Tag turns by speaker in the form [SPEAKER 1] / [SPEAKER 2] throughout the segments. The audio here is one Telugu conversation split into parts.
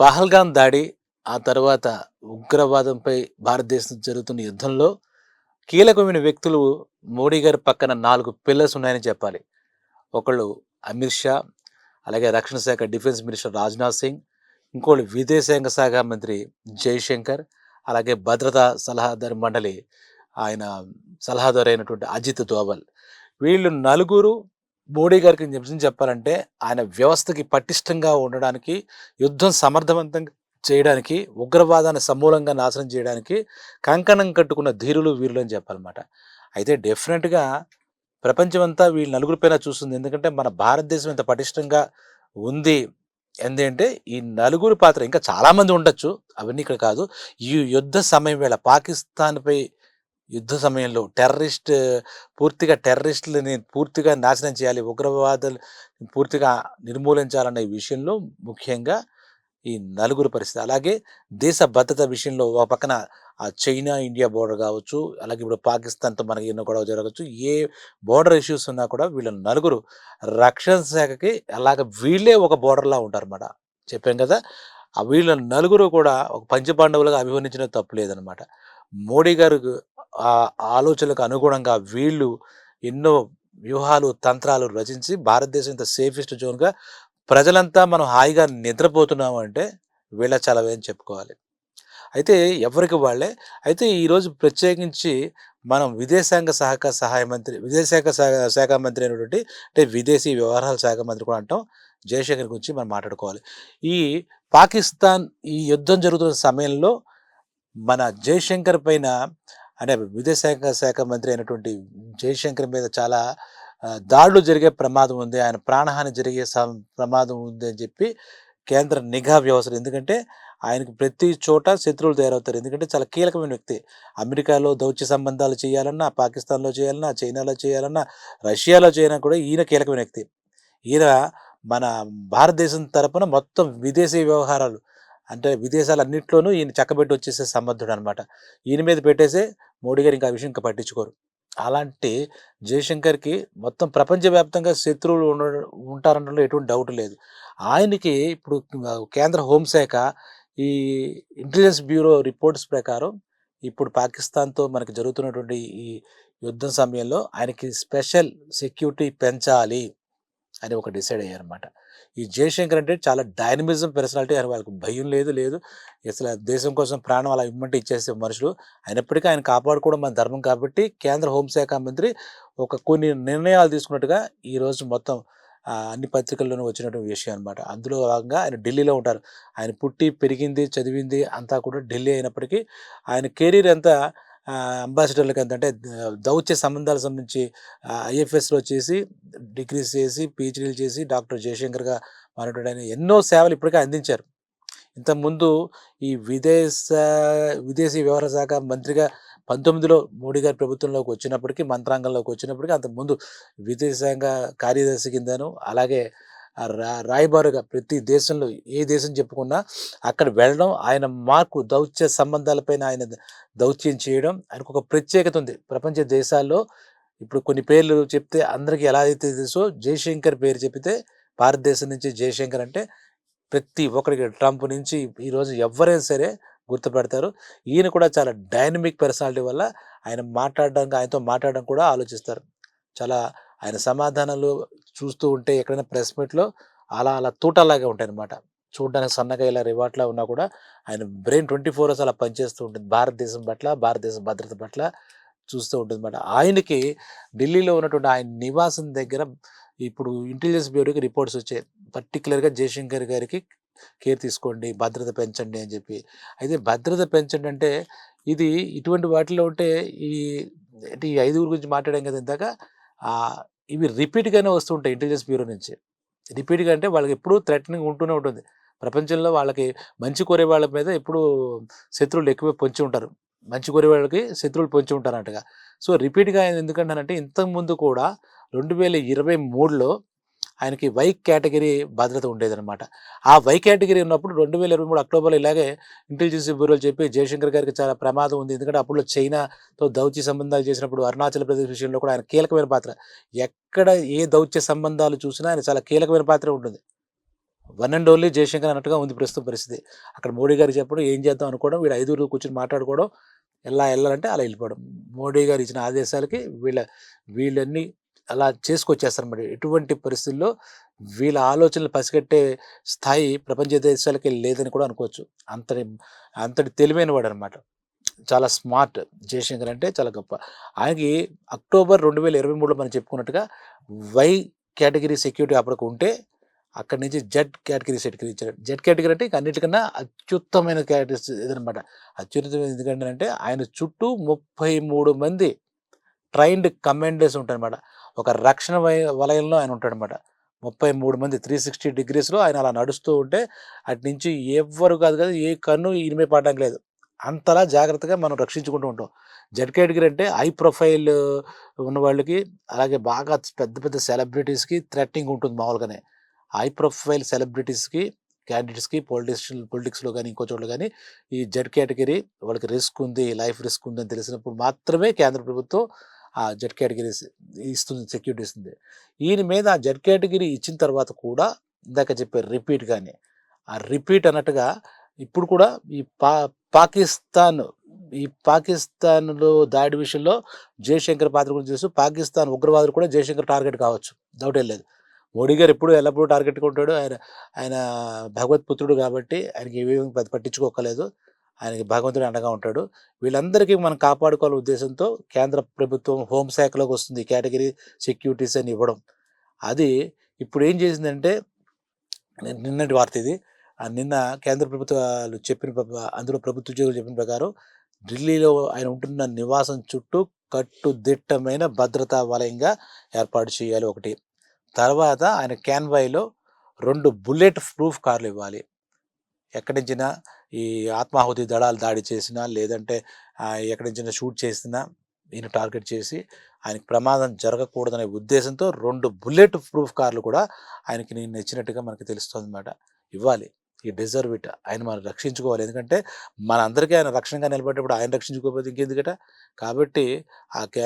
[SPEAKER 1] పహల్గాం దాడి ఆ తర్వాత ఉగ్రవాదంపై భారతదేశం జరుగుతున్న యుద్ధంలో కీలకమైన వ్యక్తులు మోడీ గారి పక్కన నాలుగు పిల్లర్స్ ఉన్నాయని చెప్పాలి. ఒకళ్ళు అమిత్ షా అలాగే రక్షణ శాఖ డిఫెన్స్ మినిస్టర్ రాజ్నాథ్ సింగ్ ఇంకోళ్ళు విదేశాంగ శాఖ మంత్రి జైశంకర్ అలాగే భద్రతా సలహాదారు మండలి ఆయన సలహాదారు అయినటువంటి అజిత్ దోవల్. వీళ్ళు నలుగురు మోడీ గారికి నిజం చెప్పాలంటే ఆయన వ్యవస్థకి పటిష్టంగా ఉండడానికి యుద్ధం సమర్థవంతంగా చేయడానికి ఉగ్రవాదాన్ని సమూలంగా నాశనం చేయడానికి కంకణం కట్టుకున్న ధీరులు వీరులు అని చెప్పాలన్నమాట. అయితే డెఫినెట్గా ప్రపంచమంతా వీళ్ళు నలుగురి పైన చూస్తుంది. ఎందుకంటే మన భారతదేశం ఇంత పటిష్టంగా ఉంది ఎందుకంటే ఈ నలుగురు పాత్ర. ఇంకా చాలామంది ఉండొచ్చు. అవన్నీ ఇక్కడ కాదు. ఈ యుద్ధ సమయం వేళ పాకిస్తాన్పై యుద్ధ సమయంలో టెర్రరిస్ట్ పూర్తిగా టెర్రరిస్టులని పూర్తిగా నాశనం చేయాలి ఉగ్రవాదులు పూర్తిగా నిర్మూలించాలనే విషయంలో ముఖ్యంగా ఈ నలుగురు పరిస్థితి. అలాగే దేశ భద్రత విషయంలో ఒక పక్కన ఆ చైనా ఇండియా బోర్డర్ కావచ్చు అలాగే ఇప్పుడు పాకిస్తాన్తో మనకి ఎన్నో గొడవ జరగవచ్చు ఏ బోర్డర్ ఇష్యూస్ ఉన్నా కూడా వీళ్ళ నలుగురు రక్షణ శాఖకి అలాగ వీళ్ళే ఒక బోర్డర్లా ఉంటారన్నమాట. చెప్పాం కదా ఆ వీళ్ళ నలుగురు కూడా ఒక పంచపాండవులుగా అభివర్ణించిన తప్పు లేదనమాట మోడీ గారు ఆ ఆలోచనలకు అనుగుణంగా వీళ్ళు ఎన్నో వ్యూహాలు తంత్రాలు రచించి భారతదేశం ఇంత సేఫెస్ట్ జోన్గా ప్రజలంతా మనం హాయిగా నిద్రపోతున్నాము అంటే వీళ్ళ చలవే అని చెప్పుకోవాలి. అయితే ఎవరికి వాళ్ళే? అయితే ఈరోజు ప్రత్యేకించి మనం విదేశాంగ సహకార సహాయ మంత్రి విదేశాంగ శాఖ- శాఖ మంత్రి అయినటువంటి అంటే విదేశీ వ్యవహారాల శాఖ మంత్రి కూడా అంటాం. జయశంకర్ గురించి మనం మాట్లాడుకోవాలి. ఈ పాకిస్తాన్ ఈ యుద్ధం జరుగుతున్న సమయంలో మన జయశంకర్ పైన అంటే విదేశాంగ శాఖ మంత్రి అయినటువంటి జయశంకర్ మీద చాలా దాడులు జరిగే ప్రమాదం ఉంది. ఆయన ప్రాణహాని జరిగే ప్రమాదం ఉంది అని చెప్పి కేంద్ర నిఘా వ్యవస్థ ఎందుకంటే ఆయనకు ప్రతి చోట శత్రువులు తయారవుతారు. ఎందుకంటే చాలా కీలకమైన వ్యక్తి. అమెరికాలో దౌత్య సంబంధాలు చేయాలన్నా పాకిస్తాన్లో చేయాలన్నా చైనాలో చేయాలన్నా రష్యాలో చేయాలన్నా కూడా ఈయన కీలకమైన వ్యక్తి. ఈయన మన భారతదేశం తరపున మొత్తం విదేశీ వ్యవహారాలు అంటే విదేశాలన్నింటిలోనూ ఈయన చక్కబెట్టి వచ్చేసే సమర్థుడు అనమాట ఈయన మీద పెట్టేసే మోడీ గారు ఇంకా ఆ విషయం ఇంకా పట్టించుకోరు. అలాంటి జయశంకర్కి మొత్తం ప్రపంచవ్యాప్తంగా శత్రువులు ఉండ ఉంటారనడంలో ఎటువంటి డౌట్ లేదు. ఆయనకి ఇప్పుడు కేంద్ర హోంశాఖ ఈ ఇంటెలిజెన్స్ బ్యూరో రిపోర్ట్స్ ప్రకారం ఇప్పుడు పాకిస్తాన్తో మనకి జరుగుతున్నటువంటి ఈ యుద్ధం సమయంలో ఆయనకి స్పెషల్ సెక్యూరిటీ పెంచాలి. అని ఒక డిసైడ్ అయ్యారనమాట ఈ జయశంకర్ అంటే చాలా డైనమిజం పర్సనాలిటీ. అని వాళ్ళకి భయం లేదు లేదు. అసలు దేశం కోసం ప్రాణం అలా ఇమ్మంటే ఇచ్చేసే మనుషులు. అయినప్పటికీ ఆయన కాపాడుకోవడం మన ధర్మం కాబట్టి కేంద్ర హోంశాఖ మంత్రి ఒక కొన్ని నిర్ణయాలు తీసుకున్నట్టుగా ఈరోజు మొత్తం అన్ని పత్రికల్లోనూ వచ్చినటువంటి విషయం అనమాట అందులో భాగంగా ఆయన ఢిల్లీలో ఉంటారు. ఆయన పుట్టి పెరిగింది చదివింది అంతా కూడా ఢిల్లీ అయినప్పటికీ ఆయన కెరీర్ అంతా అంబాసిడర్లకు అంటే దౌత్య సంబంధాల సంబంధించి ఐఎఫ్ఎస్లో చేసి డిగ్రీస్ చేసి పిహెచ్డీలు చేసి డాక్టర్ జయశంకర్గా మారినటువంటి ఆయన ఎన్నో సేవలు ఇప్పటికే అందించారు. ఇంతకుముందు ఈ విదేశ విదేశీ వ్యవహార శాఖ మంత్రిగా పంతొమ్మిదిలో మోడీ గారి ప్రభుత్వంలోకి వచ్చినప్పటికీ మంత్రాంగంలోకి వచ్చినప్పటికీ అంతకుముందు విదేశాంగ కార్యదర్శి కిందను అలాగే రాయబారుగా ప్రతి దేశంలో ఏ దేశం చెప్పుకున్నా అక్కడ వెళ్ళడం ఆయన మార్కు దౌత్య సంబంధాలపైన ఆయన దౌత్యం చేయడం ఆయనకు ఒక ప్రత్యేకత ఉంది. ప్రపంచ దేశాల్లో ఇప్పుడు కొన్ని పేర్లు చెప్తే అందరికీ ఎలా అయితే తెలుసో జయశంకర్ పేరు చెప్తే భారతదేశం నుంచి జయశంకర్ అంటే ప్రతి ఒక్కరికి ట్రంప్ నుంచి ఈరోజు ఎవరైనా సరే గుర్తుపెడతారు. ఈయన కూడా చాలా డైనమిక్ పర్సనాలిటీ వల్ల ఆయన మాట్లాడడానికి ఆయనతో మాట్లాడడం కూడా ఆలోచిస్తారు. చాలా ఆయన సమాధానాలు చూస్తూ ఉంటే ఎక్కడైనా ప్రెస్ మీట్లో అలా అలా తూటలాగా ఉంటాయి అనమాట చూడడానికి సన్నగా ఇలా రివాట్లా ఉన్నా కూడా ఆయన బ్రెయిన్ ట్వంటీ ఫోర్ అవర్స్ అలా పనిచేస్తూ ఉంటుంది. భారతదేశం పట్ల భారతదేశం భద్రత పట్ల చూస్తూ ఉంటుంది అనమాట ఆయనకి ఢిల్లీలో ఉన్నటువంటి ఆయన నివాసం దగ్గర ఇప్పుడు ఇంటెలిజెన్స్ బ్యూరోకి రిపోర్ట్స్ వచ్చాయి. పర్టికులర్గా జయశంకర్ గారికి కేర్ తీసుకోండి భద్రత పెంచండి అని చెప్పి. అయితే భద్రత పెంచండి అంటే ఇది ఇటువంటి వాటిలో ఉంటే ఈ అంటే ఈ ఐదుగురు గురించి మాట్లాడాం కదా ఇందాక ఇవి రిపీట్గానే వస్తుంటాయి ఇంటెలిజెన్స్ బ్యూరో నుంచి. రిపీట్గా అంటే వాళ్ళకి ఎప్పుడూ థ్రెటనింగ్ ఉంటూనే ఉంటుంది. ప్రపంచంలో వాళ్ళకి మంచి కోరే వాళ్ళ మీద ఎప్పుడు శత్రువులు ఎక్కువ పొంచి ఉంటారు. మంచి కోరే వాళ్ళకి శత్రువులు పొంచి ఉంటారంటగా. సో రిపీట్గా ఎందుకంటానంటే ఇంతకుముందు కూడా రెండు వేల ఇరవై మూడులో ఆయనకి వై కేటగిరీ భద్రత ఉండేదన్నమాట. ఆ వై కేటగిరీ ఉన్నప్పుడు రెండు వేల ఇరవై మూడు అక్టోబర్లో ఇలాగే ఇంటెలిజెన్స్ బ్యూరోలు చెప్పి జయశంకర్ గారికి చాలా ప్రమాదం ఉంది. ఎందుకంటే అప్పుడు చైనాతో దౌత్య సంబంధాలు చేసినప్పుడు అరుణాచల్ ప్రదేశ్ విషయంలో కూడా ఆయన కీలకమైన పాత్ర. ఎక్కడ ఏ దౌత్య సంబంధాలు చూసినా ఆయన చాలా కీలకమైన పాత్ర ఉంటుంది. వన్ అండ్ ఓన్లీ జయశంకర్ అన్నట్టుగా ఉంది ప్రస్తుత పరిస్థితి. అక్కడ మోడీ గారు చెప్పడం ఏం చేద్దాం అనుకోవడం వీడు ఐదుగురు కూర్చొని మాట్లాడుకోవడం ఎలా వెళ్ళాలంటే అలా వెళ్ళిపోవడం. మోడీ గారు ఇచ్చిన ఆదేశాలకి వీళ్ళ వీళ్ళన్నీ అలా చేసుకొచ్చేస్తారు మరి. ఎటువంటి పరిస్థితుల్లో వీళ్ళ ఆలోచనలు పసిగట్టే స్థాయి ప్రపంచ దేశాలకి లేదని కూడా అనుకోవచ్చు. అంతటి అంతటి తెలివైన వాడు అనమాట చాలా స్మార్ట్ జయశంకర్ అంటే చాలా గొప్ప. ఆయనకి అక్టోబర్ రెండు వేల ఇరవై మూడులో మనం చెప్పుకున్నట్టుగా వై కేటగిరీ సెక్యూరిటీ అప్పటికి ఉంటే అక్కడి నుంచి జెడ్ కేటగిరీ సెక్యూరిటీ ఇచ్చారు. జెడ్ కేటగిరీ అంటే ఇక అన్నిటికన్నా అత్యుత్తమైన కేటగిరీ ఇదనమాట అత్యుత్తమైన ఎందుకంటే అంటే ఆయన చుట్టూ ముప్పై మూడు మంది ట్రైన్డ్ కమాండర్స్ ఉంటారనమాట. ఒక రక్షణ వలయంలో ఆయన ఉంటాడనమాట. ముప్పై మూడు మంది త్రీ సిక్స్టీ డిగ్రీస్లో ఆయన అలా నడుస్తూ ఉంటే అటు నుంచి ఎవ్వరు కాదు కదా ఏ కన్ను ఇనిమే పడడానికి లేదు. అంతలా జాగ్రత్తగా మనం రక్షించుకుంటూ ఉంటాం. జెడ్ కేటగిరీ అంటే హై ప్రొఫైల్ ఉన్న వాళ్ళకి అలాగే బాగా పెద్ద పెద్ద సెలబ్రిటీస్కి థ్రెట్టింగ్ ఉంటుంది మామూలుగానే. హై ప్రొఫైల్ సెలబ్రిటీస్కి క్యాండిడేట్స్కి పొలిటిషియన్ పొలిటిక్స్లో కానీ ఇంకో చోట్ల కానీ ఈ జెడ్ కేటగిరీ వాళ్ళకి రిస్క్ ఉంది లైఫ్ రిస్క్ ఉంది అని తెలిసినప్పుడు మాత్రమే కేంద్ర ప్రభుత్వం ఆ జెడ్ కేటగిరీ ఇస్తుంది సెక్యూరిటీ ఇస్తుంది. ఈయన మీద ఆ జెడ్ కేటగిరీ ఇచ్చిన తర్వాత కూడా ఇందాక చెప్పారు రిపీట్ కానీ ఆ రిపీట్ అన్నట్టుగా ఇప్పుడు కూడా ఈ పా పాకిస్తాన్ ఈ పాకిస్తాన్లో దాడి విషయంలో జయశంకర్ పాత్ర గురించి తెలుసు. పాకిస్తాన్ ఉగ్రవాదులు కూడా జయశంకర్ టార్గెట్ కావచ్చు. డౌట్ ఏం లేదు. మోడీ గారు ఎప్పుడు ఎల్లప్పుడూ టార్గెట్గా ఉంటాడు. ఆయన ఆయన భగవత్ పుత్రుడు కాబట్టి ఆయనకి ఏమేమి పట్టించుకోకలేదు ఆయనకి భగవంతుడు అండగా ఉంటాడు. వీళ్ళందరికీ మనం కాపాడుకోవాలనే ఉద్దేశంతో కేంద్ర ప్రభుత్వం హోంశాఖలోకి వస్తుంది. కేటగిరీ సెక్యూరిటీస్ అని ఇవ్వడం. అది ఇప్పుడు ఏం చేసిందంటే నిన్నటి వార్త ఇది. ఆ నిన్న కేంద్ర ప్రభుత్వాలు చెప్పిన అందులో ప్రభుత్వ ఉద్యోగులు చెప్పిన ప్రకారం ఢిల్లీలో ఆయన ఉంటున్న నివాసం చుట్టూ కట్టుదిట్టమైన భద్రతా వలయంగా ఏర్పాటు చేయాలి ఒకటి. తర్వాత ఆయన క్యాన్వాయ్లో రెండు బుల్లెట్ ప్రూఫ్ కార్లు ఇవ్వాలి. ఎక్కడి నుంచినా ఈ ఆత్మాహుతి దళాలు దాడి చేసినా లేదంటే ఎక్కడి నుంచి షూట్ చేసినా ఈయన టార్గెట్ చేసి ఆయనకి ప్రమాదం జరగకూడదనే ఉద్దేశంతో రెండు బుల్లెట్ ప్రూఫ్ కార్లు కూడా ఆయనకి నేను ఇచ్చినట్టుగా మనకి తెలుస్తుంది అనమాట ఇవ్వాలి. ఈ డిజర్వ్ ఇట్. ఆయన మనం రక్షించుకోవాలి. ఎందుకంటే మన అందరికీ ఆయన రక్షణగా నిలబడేటప్పుడు ఆయన రక్షించుకోకపోతే ఇంకెందుకట? కాబట్టి ఆ కే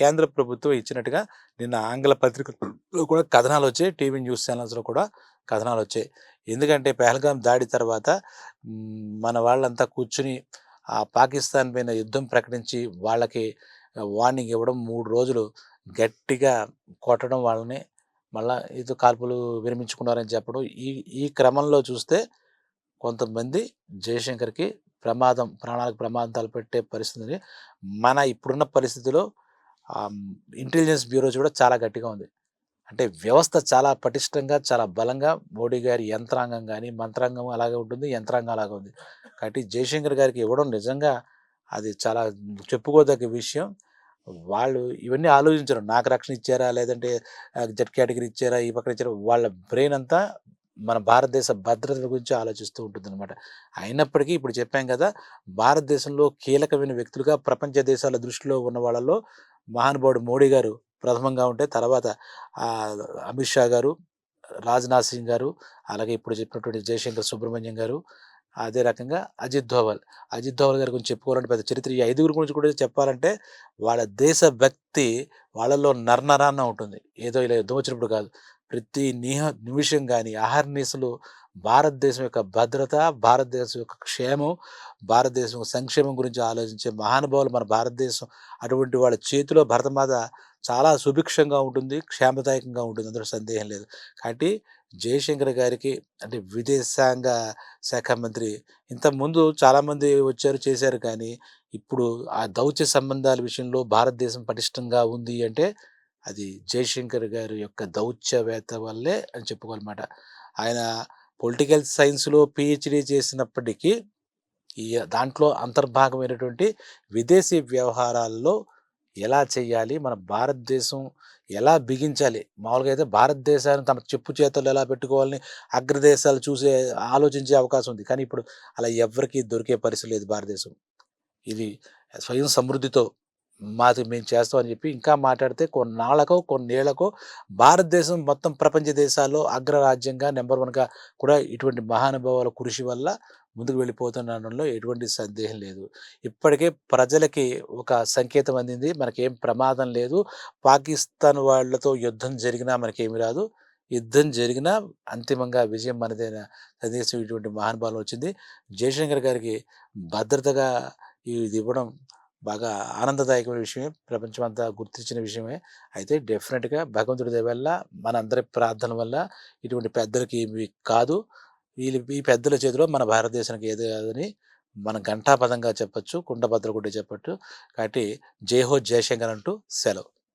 [SPEAKER 1] కేంద్ర ప్రభుత్వం ఇచ్చినట్టుగా నిన్న ఆంగ్ల పత్రికలో కూడా కథనాలు వచ్చాయి. టీవీ న్యూస్ ఛానల్స్లో కూడా కథనాలు వచ్చాయి. ఎందుకంటే పెహల్గాం దాడి తర్వాత మన వాళ్ళంతా కూర్చుని ఆ పాకిస్తాన్ పైన యుద్ధం ప్రకటించి వాళ్ళకి వార్నింగ్ ఇవ్వడం మూడు రోజులు గట్టిగా కొట్టడం వాళ్ళని మళ్ళీ ఇది కాల్పులు విరమించుకున్నారని చెప్పడం. ఈ ఈ క్రమంలో చూస్తే కొంతమంది జయశంకర్కి ప్రమాదం ప్రాణాలకు ప్రమాదం తలపెట్టే పరిస్థితిని మన ఇప్పుడున్న పరిస్థితిలో ఇంటెలిజెన్స్ బ్యూరోస్ కూడా చాలా గట్టిగా ఉంది. అంటే వ్యవస్థ చాలా పటిష్టంగా చాలా బలంగా మోడీ గారి యంత్రాంగం కానీ మంత్రాంగం అలాగే ఉంటుంది యంత్రాంగం అలాగే ఉంది. కాబట్టి జయశంకర్ గారికి ఇవ్వడం నిజంగా అది చాలా చెప్పుకోదగ్గ విషయం. వాళ్ళు ఇవన్నీ ఆలోచించరు. నాకు రక్షణ ఇచ్చారా? లేదంటే జెట్ కేటగిరీ ఇచ్చారా? ఈ పక్కన ఇచ్చారా? వాళ్ళ బ్రెయిన్ అంతా మన భారతదేశ భద్రత గురించి ఆలోచిస్తూ ఉంటుంది అనమాట అయినప్పటికీ ఇప్పుడు చెప్పాం కదా భారతదేశంలో కీలకమైన వ్యక్తులుగా ప్రపంచ దేశాల దృష్టిలో ఉన్న వాళ్ళలో మహానుభావుడు మోడీ గారు ప్రథమంగా ఉంటే తర్వాత అమిత్ షా గారు రాజ్నాథ్ సింగ్ గారు అలాగే ఇప్పుడు చెప్పినటువంటి జయశంకర్ సుబ్రహ్మణ్యం గారు అదే రకంగా అజిత్ ధోవల్ అజిత్ ధోవల్ గారి గురించి చెప్పుకోవాలంటే పెద్ద చరిత్ర. ఈ ఐదుగురు గురించి కూడా చెప్పాలంటే వాళ్ళ దేశ భక్తి వాళ్ళలో నర్నరాన్న ఉంటుంది. ఏదో ఇలా యుద్ధం వచ్చినప్పుడు కాదు. ప్రతి నిహ నిమిషం కానీ అహర్నిశలు భారతదేశం యొక్క భద్రత భారతదేశం యొక్క క్షేమం భారతదేశం సంక్షేమం గురించి ఆలోచించే మహానుభావులు మన భారతదేశం అటువంటి వాళ్ళ చేతిలో భరతమాత చాలా సుభిక్షంగా ఉంటుంది క్షేమదాయకంగా ఉంటుంది. అందులో సందేహం లేదు. కాబట్టి జయశంకర్ గారికి అంటే విదేశాంగ శాఖ మంత్రి ఇంతకుముందు చాలామంది వచ్చారు చేశారు కానీ ఇప్పుడు ఆ దౌత్య సంబంధాల విషయంలో భారతదేశం పటిష్టంగా ఉంది అంటే అది జయశంకర్ గారి యొక్క దౌత్యవేత్త వల్లే అని చెప్పుకోవాలన్నమాట. ఆయన పొలిటికల్ సైన్స్లో పిహెచ్డి చేసినప్పటికీ ఈ దాంట్లో అంతర్భాగమైనటువంటి విదేశీ వ్యవహారాల్లో ఎలా చేయాలి మన భారతదేశం ఎలా బిగించాలి మామూలుగా అయితే భారతదేశాన్ని తమ చెప్పు చేతుల్లో ఎలా పెట్టుకోవాలని అగ్రదేశాలు చూసే ఆలోచించే అవకాశం ఉంది. కానీ ఇప్పుడు అలా ఎవరికీ దొరికే పరిస్థితి లేదు భారతదేశం. ఇది స్వయం సమృద్ధితో మాకు మేము చేస్తామని చెప్పి ఇంకా మాట్లాడితే కొన్నాళ్ళకో కొన్నేళ్ళకో భారతదేశం మొత్తం ప్రపంచ దేశాల్లో అగ్రరాజ్యంగా నెంబర్ వన్గా కూడా ఇటువంటి మహానుభావాల కృషి వల్ల ముందుకు వెళ్ళిపోతుండడంలో ఎటువంటి సందేహం లేదు. ఇప్పటికే ప్రజలకి ఒక సంకేతం అందింది. మనకేం ప్రమాదం లేదు. పాకిస్తాన్ వాళ్ళతో యుద్ధం జరిగినా మనకేమి రాదు. యుద్ధం జరిగినా అంతిమంగా విజయం మనదైన సందేశం ఇటువంటి మహానుభావం వచ్చింది. జయశంకర్ గారికి భద్రతగా ఇది ఇవ్వడం బాగా ఆనందదాయకమైన విషయమే ప్రపంచమంతా గుర్తించిన విషయమే. అయితే డెఫినెట్గా భగవంతుడి దయ వల్ల మనందరి ప్రార్థన వల్ల ఇటువంటి పెద్దలకి ఏమి కాదు. వీళ్ళు ఈ పెద్దల చేతిలో మన భారతదేశానికి ఏది కాదని మన ఘంటాపదంగా చెప్పొచ్చు కుండభద్ర కూడా చెప్పచ్చు. కాబట్టి జై హో జయశంకర్ అంటూ సెలవు.